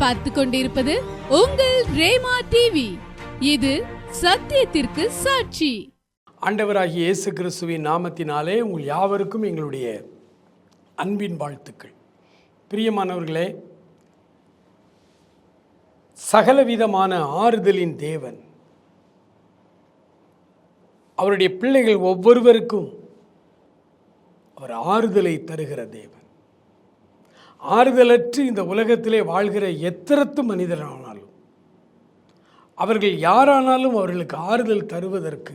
பார்த்து கொண்டிருப்பது உங்கள் ரேமா டிவி இது சத்தியத்திற்கு சாட்சி. ஆண்டவராகிய இயேசு கிறிஸ்துவின் நாமத்தினாலே உங்கள் யாவருக்கும் எங்களுடைய அன்பின் வாழ்த்துக்கள். பிரியமானவர்களே சகலவிதமான ஆறுதலின் தேவன் அவருடைய பிள்ளைகள் ஒவ்வொருவருக்கும் அவர் ஆறுதலை தருகிற தேவன். ஆறுதலற்று இந்த உலகத்திலே வாழ்கிற எத்திரத்து மனிதரானாலும் அவர்கள் யாரானாலும் அவர்களுக்கு ஆறுதல் தருவதற்கு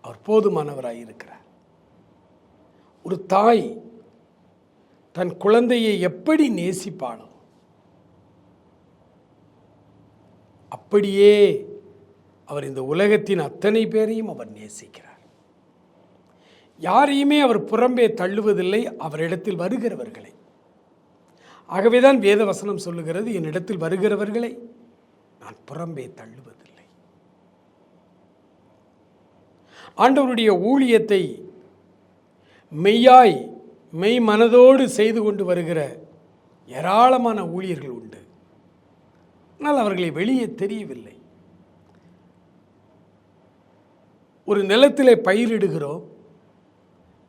அவர் போதுமானவராக இருக்கிறார். ஒரு தாய் தன் குழந்தையை எப்படி நேசிப்பாளோ அப்படியே அவர் இந்த உலகத்தின் அத்தனை பேரையும் அவர் நேசிக்கிறார். யாரையுமே அவர் புறம்பே தள்ளுவதில்லை அவரிடத்தில் வருகிறவர்களை ஆகவேதான் வேத வசனம் சொல்லுகிறது என்னிடத்தில் வருகிறவர்களை நான் புறம்பே தள்ளுவதில்லை. ஆண்டவருடைய ஊழியத்தை மெய்யாய் மெய் மனதோடு செய்து கொண்டு வருகிற ஏராளமான ஊழியர்கள் உண்டு. ஆனால் அவர்களை வெளியே தெரியவில்லை. ஒரு நிலத்திலே பயிரிடுகிறோம்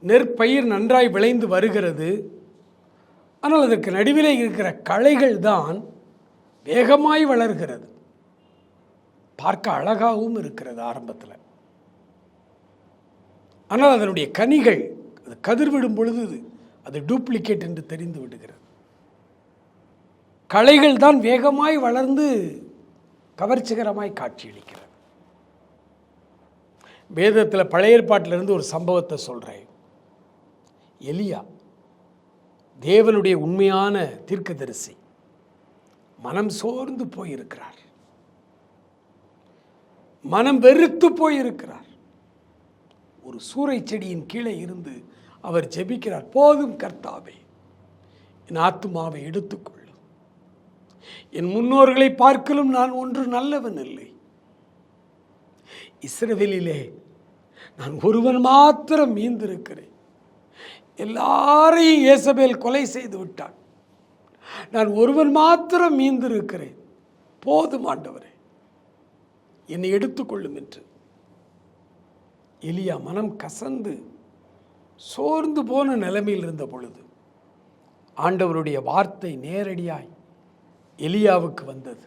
நெற்பயிர் நன்றாய் விளைந்து வருகிறது ஆனால் அதற்கு நடுவிலே இருக்கிற களைகள் தான் வேகமாய் வளர்கிறது. பார்க்க அழகாகவும் இருக்கிறது ஆரம்பத்தில். ஆனால் அதனுடைய கனிகள் அது கதிர்விடும் பொழுது அது டூப்ளிகேட் என்று தெரிந்து விடுகிறது. களைகள் தான் வேகமாய் வளர்ந்து கவர்ச்சிகரமாய் காட்சியளிக்கிறது. வேதத்தில் பழைய ஏற்பாட்டிலிருந்து ஒரு சம்பவத்தை சொல்கிறேன் எலியா தேவனுடைய உண்மையான தீர்க்கதரிசி மனம் சோர்ந்து போயிருக்கிறார். மனம் வெறுத்து போயிருக்கிறார். ஒரு சூறை செடியின் கீழே இருந்து அவர் ஜெபிக்கிறார் போதும் கர்த்தாவே என் ஆத்துமாவை எடுத்துக்கொள்ளும் என் முன்னோர்களை பார்க்கலும் நான் ஒன்று நல்லவன் இல்லை. இஸ்ரவேலிலே நான் ஒருவன் மாத்திரம் மீந்திருக்கிறேன் எல்லாரையும் இயேசபேல் கொலை செய்து விட்டான். நான் ஒருவன் மாத்திரம் மீந்திருக்கிறேன். போதும் ஆண்டவரே. என்னை எடுத்துக்கொள்ளும் என்று. எலியா மனம் கசந்து சோர்ந்து போன நிலைமையில் இருந்த பொழுது ஆண்டவருடைய வார்த்தை நேரடியாய் எலியாவுக்கு வந்தது.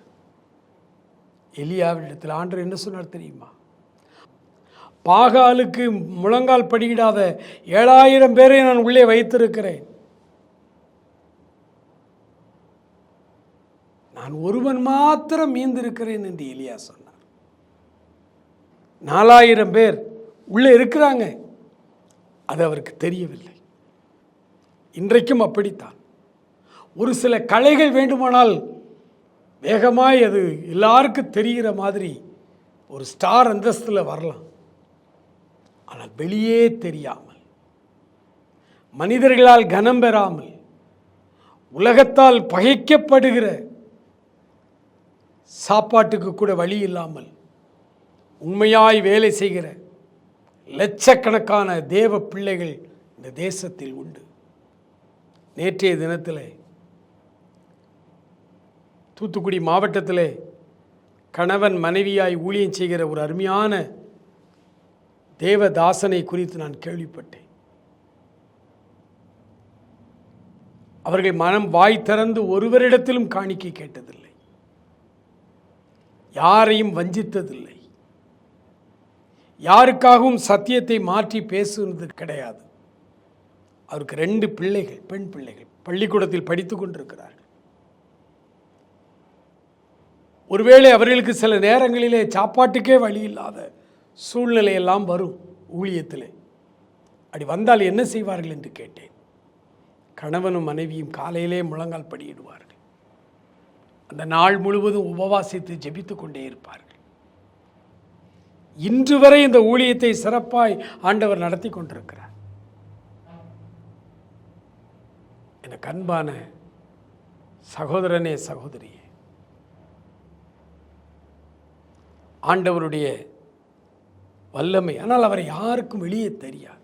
எலியாவிடத்தில் ஆண்டவர் என்ன சொன்னார் தெரியுமா? பாகாலுக்கு முழங்கால் படியிடாத ஏழாயிரம் பேரை நான் உள்ளே வைத்திருக்கிறேன். நான் ஒருவன் மாத்திரம் மீந்திருக்கிறேன் என்று எலியா சொன்னார். நாலாயிரம் பேர் உள்ளே இருக்கிறாங்க. அது அவருக்கு தெரியவில்லை. இன்றைக்கும் அப்படித்தான். ஒரு சில கலைகள் வேண்டுமானால் வேகமாய் அது எல்லாருக்கும் தெரிகிற மாதிரி ஒரு ஸ்டார் அந்தஸ்தில் வரலாம். ஆனால் வெளியே தெரியாமல் மனிதர்களால் கனம் பெறாமல் உலகத்தால் பகைக்கப்படுகிற சாப்பாட்டுக்கு கூட வழி இல்லாமல் உண்மையாய் வேலை செய்கிற லட்சக்கணக்கான தேவ பிள்ளைகள் இந்த தேசத்தில் உண்டு. நேற்றைய தினத்தில் தூத்துக்குடி மாவட்டத்தில் கணவன் மனைவியாய் ஊழியம் செய்கிற ஒரு அருமையான தேவதாசனை குறித்து நான் கேள்விப்பட்டேன். அவர்கள் மனம் வாய் திறந்து ஒருவரிடத்திலும் காணிக்கை கேட்டதில்லை. யாரையும் வஞ்சித்ததில்லை. யாருக்காகவும் சத்தியத்தை மாற்றி பேசுவது கிடையாது. அவருக்கு ரெண்டு பிள்ளைகள் பெண் பிள்ளைகள் பள்ளிக்கூடத்தில் படித்து கொண்டிருக்கிறார்கள். ஒருவேளை அவர்களுக்கு சில நேரங்களிலே சாப்பாட்டுக்கே வழி இல்லாத சூழ்நிலையெல்லாம் வரும் ஊழியத்தில். அப்படி வந்தால் என்ன செய்வார்கள் என்று கேட்டேன். கணவனும் மனைவியும் காலையிலே முழங்கால் படியிடுவார்கள். அந்த நாள் முழுவதும் உபவாசித்து ஜெபித்து கொண்டே இருப்பார்கள். இன்று வரை இந்த ஊழியத்தை சிறப்பாய் ஆண்டவர் நடத்தி கொண்டிருக்கிறார். எனக்கு அன்பான சகோதரனே சகோதரியே ஆண்டவருடைய வல்லமை. ஆனால் அவரை யாருக்கும் வெளியே தெரியாது.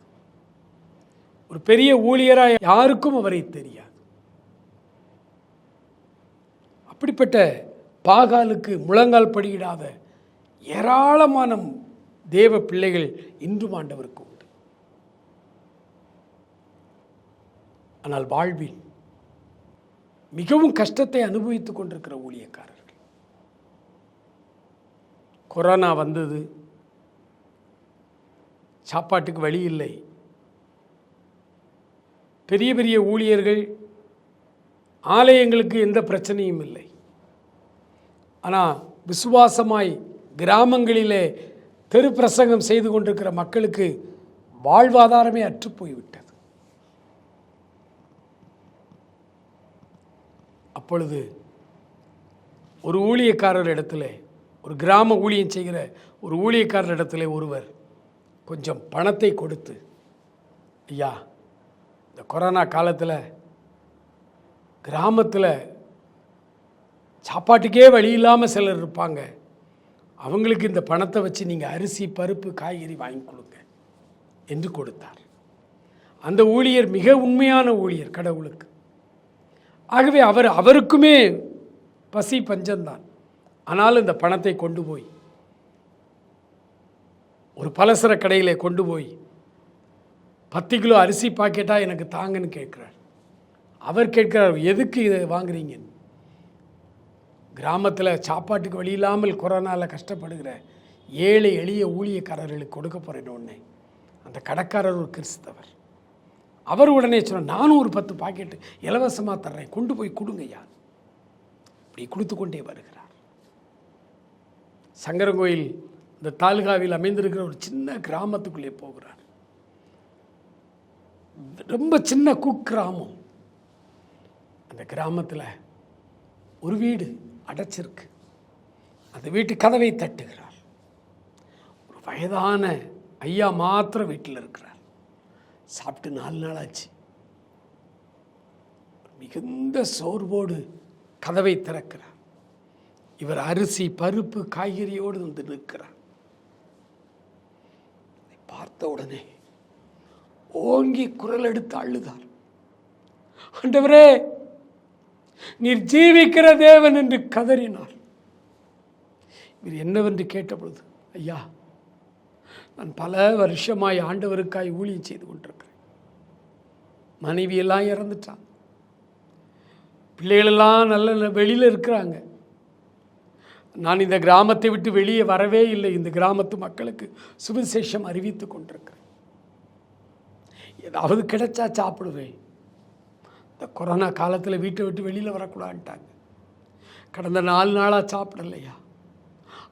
ஒரு பெரிய ஊழியராக யாருக்கும் அவரை தெரியாது. அப்படிப்பட்ட பாகாலுக்கு முழங்கால் படியிடாத ஏராளமான தேவ பிள்ளைகள் இன்றும் ஆண்டவருக்கு உண்டு. ஆனால் வாழ்வில் மிகவும் கஷ்டத்தை அனுபவித்துக் கொண்டிருக்கிற ஊழியக்காரர்கள். கொரோனா வந்தது. சாப்பாட்டுக்கு வழி இல்லை. பெரிய பெரிய ஊழியர்கள் ஆலயங்களுக்கு எந்த பிரச்சனையும் இல்லை. ஆனால் விசுவாசமாய் கிராமங்களிலே தெரு பிரசங்கம் செய்து கொண்டிருக்கிற மக்களுக்கு வாழ்வாதாரமே அற்றுப்போய்விட்டது அப்பொழுது ஒரு ஊழியக்காரர் இடத்துல ஒரு கிராம ஊழியம் செய்கிற ஒரு ஊழியக்காரர் இடத்துல ஒருவர் கொஞ்சம் பணத்தை கொடுத்து ஐயா இந்த கொரோனா காலத்தில் கிராமத்தில் சாப்பாட்டுக்கே வழி இல்லாமல் சிலர் இருப்பாங்க. அவங்களுக்கு இந்த பணத்தை வச்சு நீங்கள் அரிசி பருப்பு காய்கறி வாங்கி கொடுங்க என்று கொடுத்தார். அந்த ஊழியர் மிக உண்மையான ஊழியர் கடவுளுக்கு. ஆகவே அவர் அவருக்குமே பசி பஞ்சம்தான். ஆனாலும் இந்த பணத்தை கொண்டு போய் ஒரு பலசர கடையிலே கொண்டு போய் பத்து கிலோ அரிசி பாக்கெட்டாக எனக்கு தாங்கன்னு கேட்குறார். அவர் கேட்கிறார் எதுக்கு இதை வாங்குறீங்க? கிராமத்தில் சாப்பாட்டுக்கு வழி இல்லாமல் கொரோனாவில் கஷ்டப்படுகிற ஏழை எளிய ஊழியக்காரர்களுக்கு கொடுக்க போகிறேன் ஒன்று அந்த கடைக்காரர் ஒரு கிறிஸ்தவர். அவர் உடனே சொன்னார் நானும் ஒரு பத்து பாக்கெட்டு இலவசமாக தர்றேன் கொண்டு போய் கொடுங்கய்யா இப்படி கொடுத்து கொண்டே வருகிறார். சங்கரங்கோயில் இந்த தாலுகாவில் அமைந்திருக்கிற ஒரு சின்ன கிராமத்துக்குள்ளே போகிறார். ரொம்ப சின்ன குக்கிராமம். அந்த கிராமத்தில் ஒரு வீடு அடைச்சிருக்கு. அந்த வீட்டு கதவை தட்டுகிறார். ஒரு வயதான ஐயா மாத்திரம் வீட்டில் இருக்கிறார். சாப்பிட்டு நாலு நாள் ஆச்சு மிகுந்த சோர்வோடு கதவை திறக்கிறார். இவர் அரிசி பருப்பு காய்கறியோடு வந்து நிற்கிறார். பார்த்த உடனே ஓங்கி குரல் எடுத்து அழுதார். ஆண்டவரே நீர் ஜீவிக்கிற தேவன் என்று கதறினார். இவர் என்னவென்று கேட்டபொழுது ஐயா நான் பல வருஷமாய் ஆண்டவருக்காய் ஊழியம் செய்து கொண்டிருக்கிறேன். மனைவியெல்லாம் இறந்துட்டான் பிள்ளைகளெல்லாம் நல்ல வெளியில் இருக்கிறாங்க. நான் இந்த கிராமத்தை விட்டு வெளியே வரவே இல்லை. இந்த கிராமத்து மக்களுக்கு சுவிசேஷம் அறிவித்து கொண்டிருக்கிறேன். ஏதாவது கிடைச்சா சாப்பிடுவேன். இந்த கொரோனா காலத்தில் வீட்டை விட்டு வெளியில் வரக்கூடாதுட்டாங்க கடந்த நாலு நாளாக சாப்பிடலையா?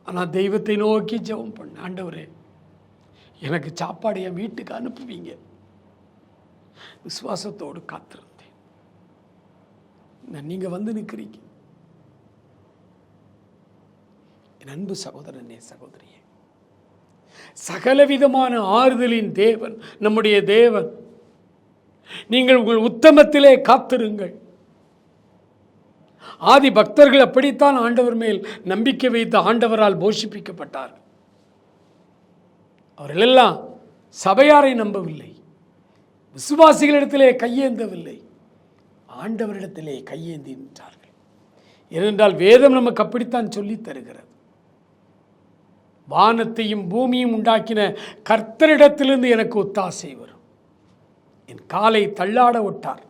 ஆனால் தெய்வத்தை நோக்கி ஜெபம் பண்ண ஆண்டவரே எனக்கு சாப்பாடு என் வீட்டுக்கு அனுப்புவீங்க. விசுவாசத்தோடு காத்திருந்தேன். நான் நீங்கள் வந்து நிற்கிறீங்க என் அன்பு சகோதரனே சகோதரியே. சகலவிதமான ஆறுதலின் தேவன் நம்முடைய தேவன். நீங்கள் உங்கள் உத்தமத்திலே காத்திருங்கள். ஆதி பக்தர்கள் அப்படித்தான் ஆண்டவர் மேல் நம்பிக்கை வைத்த ஆண்டவரால் போஷிப்பிக்கப்பட்டார். அவர்கள் எல்லாம் சபையாரை நம்பவில்லை. விசுவாசிகளிடத்திலே கையேந்தவில்லை. ஆண்டவரிடத்திலே கையேந்தி நின்றார்கள். ஏனென்றால் வேதம் நமக்கு அப்படித்தான் சொல்லித் தருகிறது. வானத்தையும் பூமியும் உண்டாக்கின கர்த்தரிடத்திலிருந்து எனக்கு ஒத்தாசை வரும். என் காலை தள்ளாட விட்டார்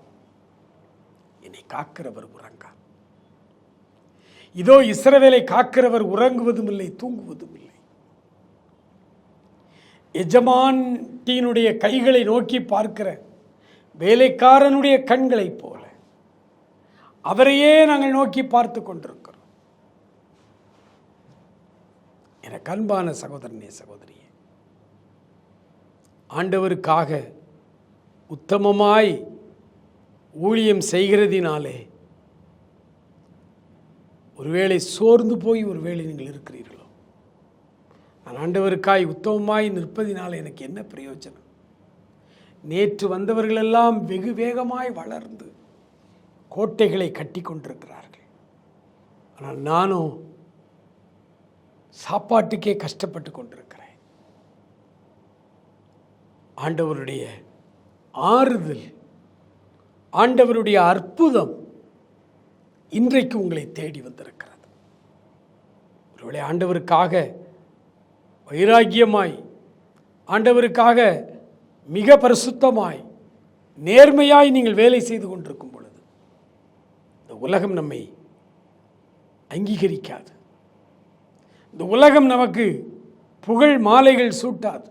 என்னை காக்கிறவர் உறங்கார். இதோ இஸ்ரவேலை காக்கிறவர் உறங்குவதும் இல்லை தூங்குவதும் இல்லை எஜமான்டியினுடைய கைகளை நோக்கி பார்க்கிற வேலைக்காரனுடைய கண்களைப் போல அவரையே நாங்கள் நோக்கி பார்த்து கொண்டிருக்கிறோம். எனக்கு அன்பான சகோதரனே சகோதரியே. ஆண்டவருக்காக உத்தமமாய் ஊழியம் செய்கிறதினாலே ஒருவேளை சோர்ந்து போய் ஒருவேளை நீங்கள் இருக்கிறீர்களோ? நான் ஆண்டவருக்காய் உத்தமமாய் நிற்பதினால் எனக்கு என்ன பிரயோஜனம்? நேற்று வந்தவர்களெல்லாம் வெகு வேகமாய் வளர்ந்து கோட்டைகளை கட்டி கொண்டிருக்கிறார்கள் ஆனால் நானும் சாப்பாட்டுக்கே கஷ்டப்பட்டு கொண்டிருக்கிறேன். ஆண்டவருடைய ஆறுதல் ஆண்டவருடைய அற்புதம் இன்றைக்கு உங்களை தேடி வந்திருக்கிறது. ஒருவேளை ஆண்டவருக்காக வைராக்கியமாய் ஆண்டவருக்காக மிக பரிசுத்தமாய் நேர்மையாய் நீங்கள் வேலை செய்து கொண்டிருக்கும் பொழுது இந்த உலகம் நம்மை அங்கீகரிக்காது. இந்த உலகம் நமக்கு புகழ் மாலைகள் சூட்டாது.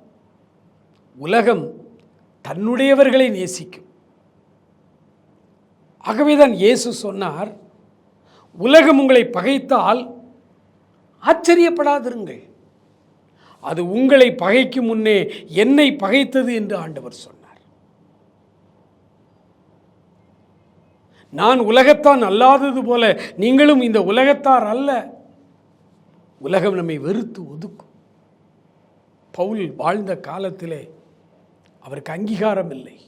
உலகம் தன்னுடையவர்களை நேசிக்கும். ஆகவேதான் இயேசு சொன்னார் உலகம் உங்களை பகைத்தால் ஆச்சரியப்படாதிருங்கள். அது உங்களை பகைக்கும் முன்னே என்னை பகைத்தது என்று ஆண்டவர் சொன்னார். நான் உலகத்தான் அல்லாதது போல நீங்களும் இந்த உலகத்தார் அல்ல. உலகம் நம்மை வெறுத்து ஒதுக்கும். பவுல் வாழ்ந்த காலத்திலே அவருக்கு அங்கீகாரம் இல்லை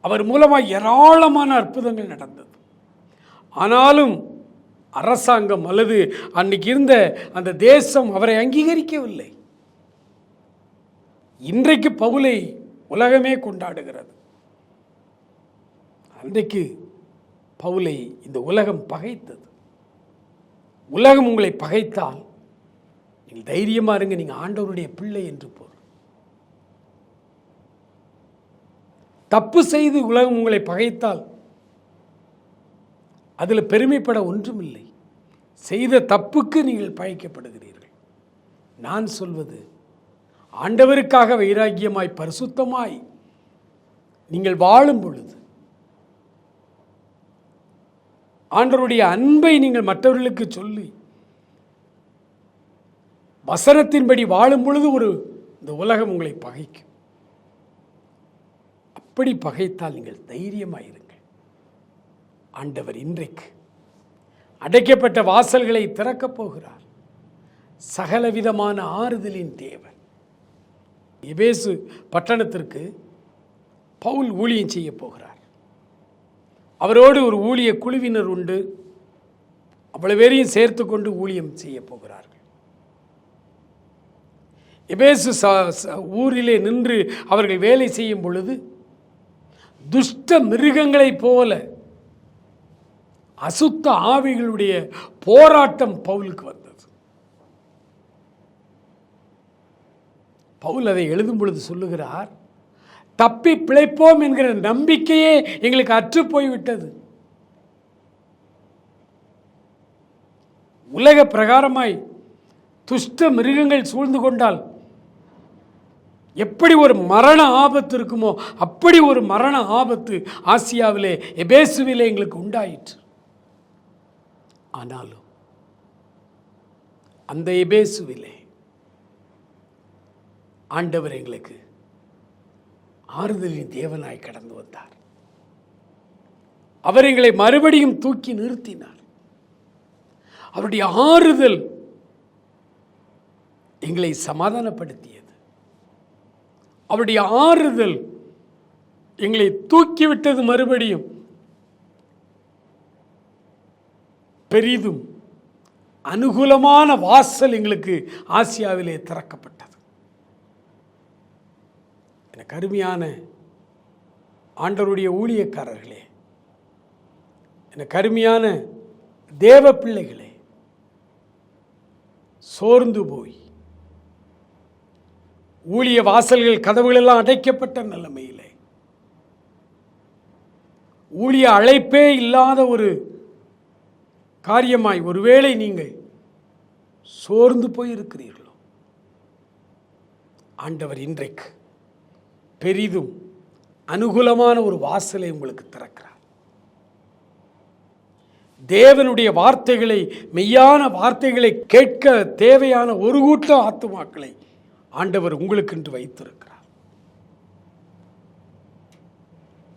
அவர் மூலமாக ஏராளமான அற்புதங்கள் நடந்தது. ஆனாலும் அரசாங்கம் அல்லது அன்னைக்கு இருந்த அந்த தேசம் அவரை அங்கீகரிக்கவில்லை. இன்றைக்கு பவுலை உலகமே கொண்டாடுகிறது. அன்றைக்கு பவுலை இந்த உலகம் பகைத்தது. உலகம் உங்களை பகைத்தால் நீங்கள் தைரியமாக இருங்க நீங்கள் ஆண்டவருடைய பிள்ளை என்று பொருள். தப்பு செய்து உலகம் உங்களை பகைத்தால் அதில் பெருமைப்பட ஒன்றுமில்லை. செய்த தப்புக்கு நீங்கள் பழைக்கப்படுகிறீர்கள் நான் சொல்வது ஆண்டவருக்காக வைராக்கியமாய் பரிசுத்தமாய் நீங்கள் வாழும் பொழுது ஆண்டவருடைய அன்பை நீங்கள் மற்றவர்களுக்கு சொல்லி வசனத்தின்படி வாழும் பொழுது ஒரு இந்த உலகம் உங்களை பகைக்கும். அப்படி பகைத்தால் நீங்கள் தைரியமாயிருங்கள். ஆண்டவர் இன்றைக்கு அடைக்கப்பட்ட வாசல்களை திறக்கப் போகிறார். சகலவிதமான ஆறுதலின் தேவன். எபேசு பட்டணத்திற்கு பவுல் ஊழியம் செய்ய போகிறார். அவரோடு ஒரு ஊழிய குழுவினர் உண்டு. அவ்வளவு பேரையும் சேர்த்து கொண்டு ஊழியம் செய்ய போகிறார்கள். எபேசு ஊரிலே நின்று அவர்கள் வேலை செய்யும் பொழுது துஷ்ட மிருகங்களைப் போல அசுத்த ஆவிகளுடைய போராட்டம் பவுலுக்கு வந்தது. பவுல் அதை எழுதும் பொழுது சொல்லுகிறார் தப்பி பிழைப்போம் என்கிற நம்பிக்கையே எங்களுக்கு அற்று போய்விட்டது உலக பிரகாரமாய் துஷ்ட மிருகங்கள் சூழ்ந்து கொண்டால் எப்படி ஒரு மரண ஆபத்து இருக்குமோ அப்படி ஒரு மரண ஆபத்து ஆசியாவிலே எபேசுவிலே எங்களுக்கு உண்டாயிற்று. ஆனாலும் அந்த எபேசுவிலே ஆண்டவர் எங்களுக்கு ஆறுதலின் தேவனாய் கடந்து வந்தார். அவர் எங்களை மறுபடியும் தூக்கி நிறுத்தினார். அவருடைய ஆறுதல் எங்களை சமாதானப்படுத்தியது. அவருடைய ஆறுதல் எங்களை தூக்கிவிட்டது மறுபடியும் பெரிதும் அனுகூலமான வாசல் எங்களுக்கு ஆசியாவிலே திறக்கப்பட்டது. எனக்கு அருமையான ஆண்டவருடைய ஊழியக்காரர்களே எனக்கு அருமையான தேவ பிள்ளைகளே சோர்ந்து போய் ஊழிய வாசல்கள் கதவுகள் எல்லாம் அடைக்கப்பட்ட நிலைமையிலே ஊழிய அழைப்பே இல்லாத ஒரு காரியமாய் ஒருவேளை நீங்கள் சோர்ந்து போயிருக்கிறீர்களோ? ஆண்டவர் இன்றைக்கு பெரிதும் அனுகூலமான ஒரு வாசலை உங்களுக்கு திறக்கிறார். தேவனுடைய வார்த்தைகளை மெய்யான வார்த்தைகளை கேட்க தேவையான ஒரு கூட்டம் ஆத்துமாக்களை ஆண்டவர் உங்களுக்கென்று வைத்திருக்கிறார்.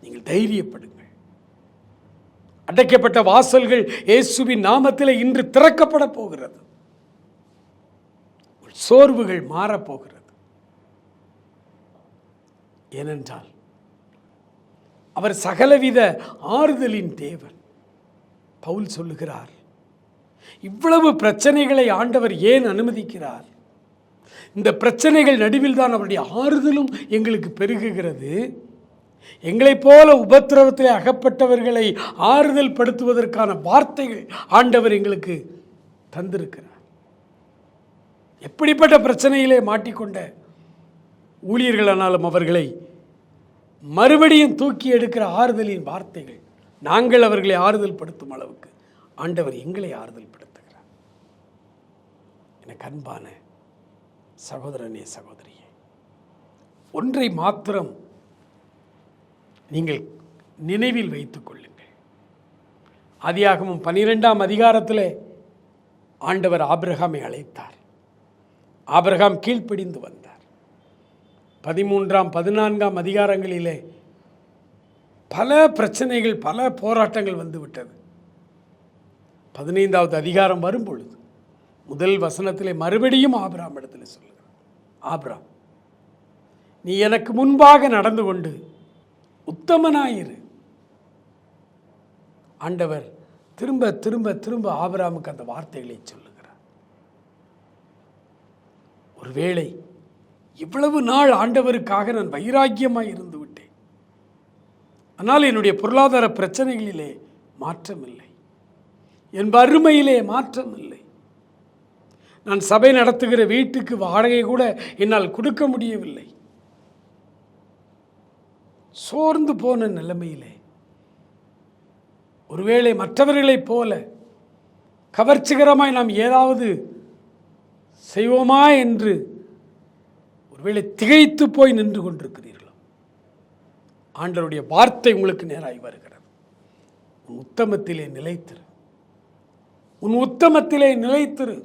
நீங்கள் தைரியப்படுங்கள். அடைக்கப்பட்ட வாசல்கள் இயேசுவின் நாமத்தில் இன்று திறக்கப்பட போகிறது. சோர்வுகள் மாறப்போகிறது ஏனென்றால் அவர் சகலவித ஆறுதலின் தேவன். பவுல் சொல்லுகிறார் இவ்வளவு பிரச்சனைகளை ஆண்டவர் ஏன் அனுமதிக்கிறார்? இந்த பிரச்சனைகள் நடுவில் தான் அவருடைய ஆறுதலும் எங்களுக்கு பெருகுகிறது. எங்களைப் போல உபத்திரவத்தில் அகப்பட்டவர்களை ஆறுதல் படுத்துவதற்கான வார்த்தைகள் ஆண்டவர் எங்களுக்கு தந்திருக்கிறார். எப்படிப்பட்ட பிரச்சனையிலே மாட்டிக்கொண்ட ஊழியர்களானாலும் அவர்களை மறுபடியும் தூக்கி எடுக்கிற ஆறுதலின் வார்த்தைகள் நாங்கள் அவர்களை ஆறுதல் படுத்தும் அளவுக்கு ஆண்டவர் எங்களை ஆறுதல் படுத்துகிறார். எனக்கு அன்பான சகோதரனே சகோதரியே ஒன்றை மாத்திரம் நீங்கள் நினைவில் வைத்துக் கொள்ளுங்கள். அதியாகவும் பனிரெண்டாம் அதிகாரத்தில் ஆண்டவர் ஆபிரகாமை அழைத்தார். ஆபிரகாம் கீழ்ப்பிடிந்து வந்தார். பதிமூன்றாம் பதினான்காம் அதிகாரங்களிலே பல பிரச்சனைகள் பல போராட்டங்கள் வந்துவிட்டது. பதினைந்தாவது அதிகாரம் வரும் பொழுது முதல் வசனத்திலே மறுபடியும் ஆபிராம் இடத்துல சொல்லுகிறார். ஆபிராம் நீ எனக்கு முன்பாக நடந்து கொண்டு உத்தமனாயிரு. ஆண்டவர் திரும்ப திரும்ப திரும்ப ஆபிராமுக்கு அந்த வார்த்தைகளை சொல்லுகிறார். ஒருவேளை இவ்வளவு நாள் ஆண்டவருக்காக நான் வைராக்கியமாக இருந்து விட்டேன் ஆனால் என்னுடைய பொருளாதார பிரச்சனைகளிலே மாற்றமில்லை. என் வறுமையிலே மாற்றமில்லை. நான் சபை நடத்துகிற வீட்டுக்கு வாடகை கூட என்னால் கொடுக்க முடியவில்லை. சோர்ந்து போன நிலைமையிலே ஒருவேளை மற்றவர்களைப் போல கவர்ச்சிகரமாய் நாம் ஏதாவது செய்வோமா என்று ஒருவேளை திகைத்து போய் நின்று கொண்டிருக்கிறீர்களோ? ஆண்டருடைய வார்த்தை உங்களுக்கு நேராகி வருகிறது. உன் உத்தமத்திலே நிலைத்திரு. உன் உத்தமத்திலே நிலைத்திரு.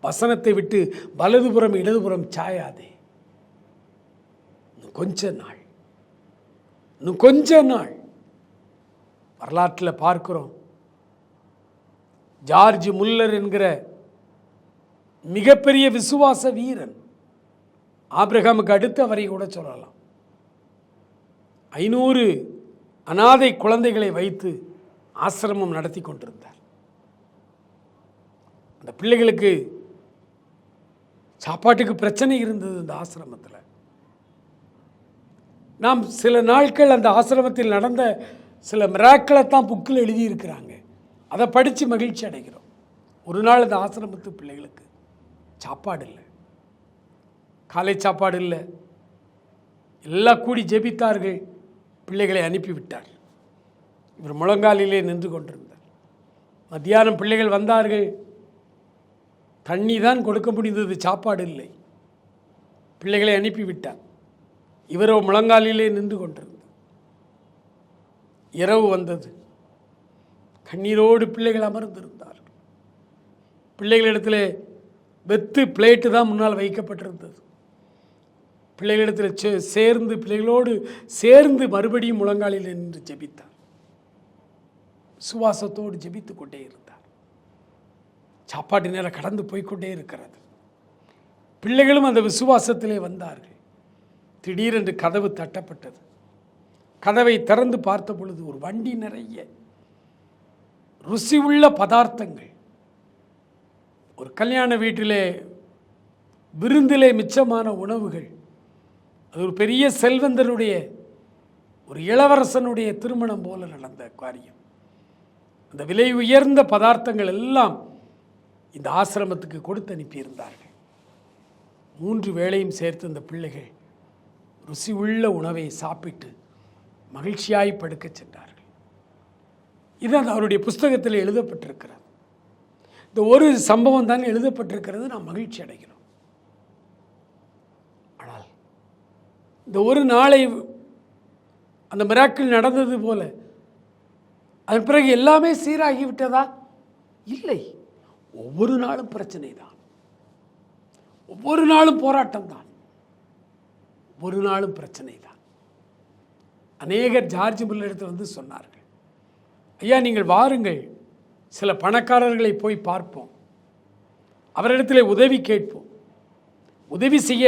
வசனத்தை விட்டு வலதுபுறம் இடதுபுறம் சாயாதே. இன்னும் கொஞ்ச நாள். இன்னும் கொஞ்ச நாள். வரலாற்றில் பார்க்கிறோம். ஜார்ஜ் முல்லர் என்கிற மிகப்பெரிய விசுவாச வீரன் ஆப்ரஹாமுக்கு அடுத்து அவரை கூட சொல்லலாம். ஐநூறு அனாதை குழந்தைகளை வைத்து ஆசிரமம் நடத்தி கொண்டிருந்தார். அந்த பிள்ளைகளுக்கு சாப்பாட்டுக்கு பிரச்சனை இருந்தது அந்த ஆசிரமத்தில். நாம் சில நாட்கள் அந்த ஆசிரமத்தில் நடந்த சில மிராக்களை தான் புக்கில் எழுதியிருக்கிறாங்க. அதை படித்து மகிழ்ச்சி அடைகிறோம். ஒரு நாள் அந்த ஆசிரமத்து பிள்ளைகளுக்கு சாப்பாடு இல்லை. காலை சாப்பாடு இல்லை. எல்லாம் கூடி ஜெபித்தார்கள். பிள்ளைகளை அனுப்பிவிட்டார். இவர் முழங்காலிலே நின்று கொண்டிருந்தார். மத்தியானம் பிள்ளைகள் வந்தார்கள். தண்ணி தான் கொடுக்க முடிந்தது சாப்பாடு இல்லை. பிள்ளைகளை அனுப்பிவிட்டார். இவரோ முழங்காலிலே நின்று கொண்டிருந்தார். இரவு வந்தது. கண்ணீரோடு பிள்ளைகள் அமர்ந்திருந்தார்கள். பிள்ளைகளிடத்தில் வெத்து பிளேட்டு தான் முன்னால் வைக்கப்பட்டிருந்தது. பிள்ளைகளிடத்தில் சேர்ந்து பிள்ளைகளோடு சேர்ந்து மறுபடியும் முழங்காலில் நின்று ஜெபித்தார். சுவாசத்தோடு ஜெபித்து கொண்டே இருந்தார். சாப்பாட்டு நேரம் கடந்து போய்க்கொண்டே இருக்கிறது. பிள்ளைகளும் அந்த விசுவாசத்திலே வந்தார்கள். திடீரென்று கதவு தட்டப்பட்டது. கதவை திறந்து பார்த்த பொழுது ஒரு வண்டி நிறைய ருசி உள்ள பதார்த்தங்கள். ஒரு கல்யாண வீட்டிலே விருந்திலே மிச்சமான உணவுகள். அது ஒரு பெரிய செல்வந்தருடைய ஒரு இளவரசனுடைய திருமணம் போல நடந்த காரியம். அந்த விலை உயர்ந்த பதார்த்தங்கள் எல்லாம் இந்த ஆசிரமத்துக்கு கொடுத்து அனுப்பியிருந்தார்கள். மூன்று வேளையும் சேர்த்து இந்த பிள்ளைகள் ருசி உள்ள உணவை சாப்பிட்டு மகிழ்ச்சியாய் படுக்கச் சென்றார்கள். இது அவருடைய புஸ்தகத்தில் எழுதப்பட்டிருக்கிறது. இந்த ஒரு சம்பவம் தான் எழுதப்பட்டிருக்கிறது. நாம் மகிழ்ச்சி அடைகிறோம். இந்த ஒரு நாளை அந்த மிராக்கள் நடந்தது போல அதன் பிறகு எல்லாமே சீராகிவிட்டதா இல்லை. ஒவ்வொரு நாளும் பிரச்சனை தான். ஒவ்வொரு நாளும் போராட்டம் தான். ஒவ்வொரு நாளும் பிரச்சனை தான். அநேகர் ஜார்ஜ் முல்லிடத்தில் வந்து சொன்னார்கள் ஐயா நீங்கள் வாருங்கள். சில பணக்காரர்களை போய் பார்ப்போம். அவரிடத்தில் உதவி கேட்போம். உதவி செய்ய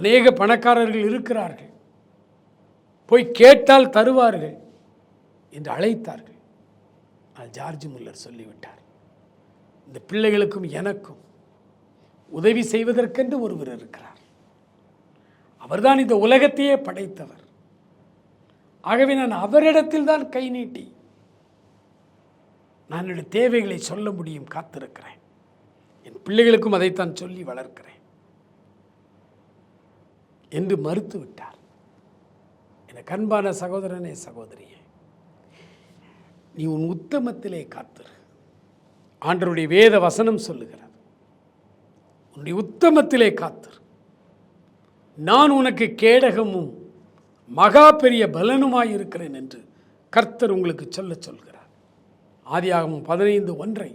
அநேக பணக்காரர்கள் இருக்கிறார்கள். போய் கேட்டால் தருவார்கள் என்று அழைத்தார்கள். ஆனால் ஜார்ஜ் முல்லர் சொல்லிவிட்டார் இந்த பிள்ளைகளுக்கும் எனக்கும் உதவி செய்வதற்கென்று ஒருவர் இருக்கிறார். அவர்தான் இந்த உலகத்தையே படைத்தவர். ஆகவே நான் அவரிடத்தில் தான் கை நீட்டி நான் என்னுடைய தேவைகளை சொல்ல முடியும் காத்திருக்கிறேன். என் பிள்ளைகளுக்கும் அதைத்தான் சொல்லி வளர்க்கிறேன். என்று மறுத்து விட்டார் எனக்கு அன்பான சகோதரனே சகோதரியே நீ உன் உத்தமத்திலே காத்திரு. ஆண்டருடைய வேத வசனம் சொல்லுகிறது உன்னுடைய உத்தமத்திலே காத்திரு. நான் உனக்கு கேடகமும் மகா பெரிய பலனுமாய் இருக்கிறேன் என்று கர்த்தர் உங்களுக்கு சொல்ல சொல்கிறார். ஆதியாகமும் பதினைந்து ஒன்றை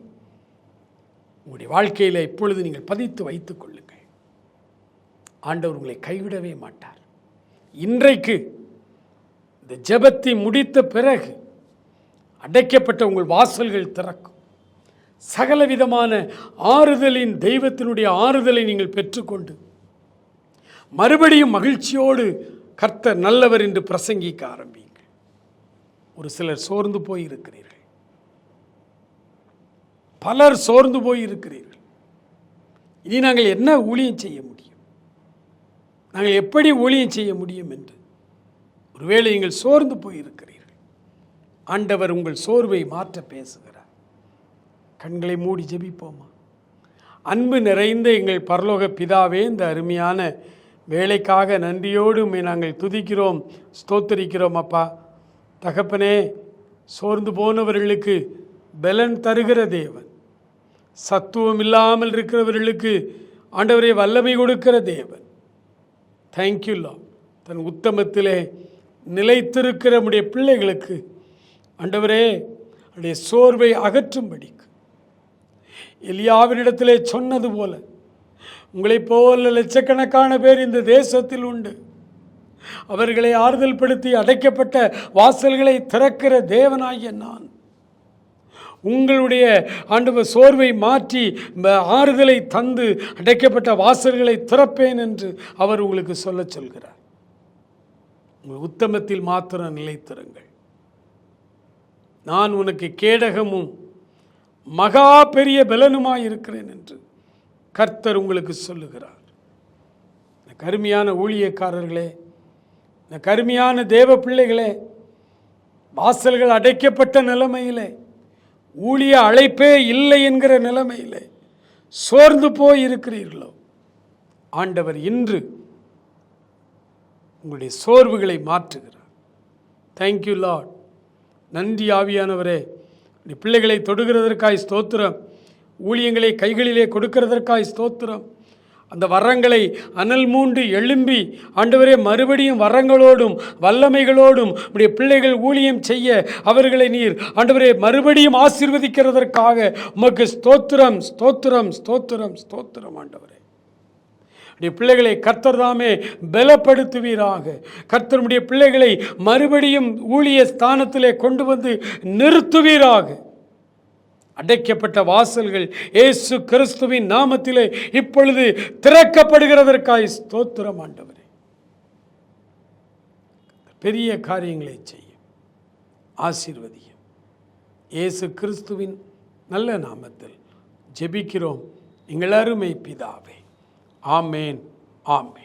உங்களுடைய வாழ்க்கையில் இப்பொழுது நீங்கள் பதித்து வைத்துக் கொள்ளுங்கள். ஆண்டவர் உங்களை கைவிடவே மாட்டார். இன்றைக்கு இந்த ஜெபத்தை முடித்த பிறகு அடைக்கப்பட்ட உங்கள் வாசல்கள் திறக்கும். சகலவிதமான ஆறுதலின் தெய்வத்தினுடைய ஆறுதலை நீங்கள் பெற்றுக்கொண்டு மறுபடியும் மகிழ்ச்சியோடு கர்த்தர் நல்லவர் என்று பிரசங்கிக்க ஆரம்பிங்கள் ஒரு சிலர் சோர்ந்து போய் இருக்கிறீர்கள் பலர் சோர்ந்து போய் இருக்கிறீர்கள் இனி நாங்கள் என்ன ஊழியம் செய்ய முடியும்? நாங்கள் எப்படி ஊழியம் செய்ய முடியும் என்று. ஒருவேளை நீங்கள் சோர்ந்து போய் இருக்கிறீர்கள் ஆண்டவர் உங்கள் சோர்வை மாற்ற பேசுகிறார். கண்களை மூடி ஜெபிப்போமா? அன்பு நிறைந்த எங்கள் பரலோக பிதாவே இந்த அருமையான வேலைக்காக நன்றியோடு நாங்கள் துதிக்கிறோம் ஸ்தோத்தரிக்கிறோம் அப்பா. தகப்பனே சோர்ந்து போனவர்களுக்கு பலன் தருகிற தேவன். சத்துவம் இல்லாமல் இருக்கிறவர்களுக்கு ஆண்டவரை வல்லமை கொடுக்கிற தேவன். தேங்க்யூ லா தன் உத்தமத்திலே நிலைத்திருக்கிற நம்முடைய பிள்ளைகளுக்கு ஆண்டவரே அவருடைய சோர்வை அகற்றும்படிக்கு. எலியாவினிடத்திலே சொன்னது போல உங்களைப் போல லட்சக்கணக்கான பேர் இந்த தேசத்தில் உண்டு. அவர்களை ஆறுதல் படுத்தி அடைக்கப்பட்ட வாசல்களை திறக்கிற தேவனாகிய நான். உங்களுடைய ஆண்டவர் சோர்வை மாற்றி ஆறுதலை தந்து அடைக்கப்பட்ட வாசல்களை திறப்பேன் என்று அவர் உங்களுக்கு சொல்ல சொல்கிறார். உங்கள் உத்தமத்தில் மாத்திரம் நிலைத்திருங்கள். நான் உனக்கு கேடகமும் மகா பெரிய பலனுமாய் இருக்கிறேன் என்று கர்த்தர் உங்களுக்கு சொல்லுகிறார். கருமையான ஊழியக்காரர்களே இந்த கருமையான தேவ பிள்ளைகளே வாசல்கள் அடைக்கப்பட்ட நிலைமையிலே ஊழிய அழைப்பே இல்லை என்கிற நிலைமையில் சோர்ந்து போய் இருக்கிறீர்களோ ஆண்டவர் இன்று உங்களுடைய சோர்வுகளை மாற்றுகிறார். தேங்க்யூ லார்ட் நன்றி ஆவியானவரே. உடைய பிள்ளைகளை தொடுகிறதற்காய் ஸ்தோத்திரம். ஊழியங்களை கைகளிலே கொடுக்கிறதற்காய் ஸ்தோத்திரம். அந்த வரங்களை அனல் மூண்டு எழும்பி ஆண்டவரே மறுபடியும் வரங்களோடும் வல்லமைகளோடும் உடைய பிள்ளைகள் ஊழியம் செய்ய அவர்களை நீர் ஆண்டவரே மறுபடியும் ஆசீர்வதிக்கிறதற்காக உமக்கு ஸ்தோத்திரம் ஸ்தோத்திரம் ஸ்தோத்திரம் ஸ்தோத்திரம் ஆண்டவரே. உடைய பிள்ளைகளை கர்த்தர் தாமே பலப்படுத்துவீராக. கர்த்தருடைய பிள்ளைகளை மறுபடியும் ஊழிய ஸ்தானத்திலே கொண்டு வந்து நிறுத்துவீராக. அடைக்கப்பட்ட வாசல்கள் இயேசு கிறிஸ்துவின் நாமத்திலே இப்பொழுது திறக்கப்படுகிறதற்காய் ஸ்தோத்திரம் ஆண்டவரே. பெரிய காரியங்களை செய்யும் ஆசீர்வதியும் இயேசு கிறிஸ்துவின் நல்ல நாமத்தில் ஜெபிக்கிறோம். எங்கள் அருமை பிதாவே. ஆமேன் ஆமேன்.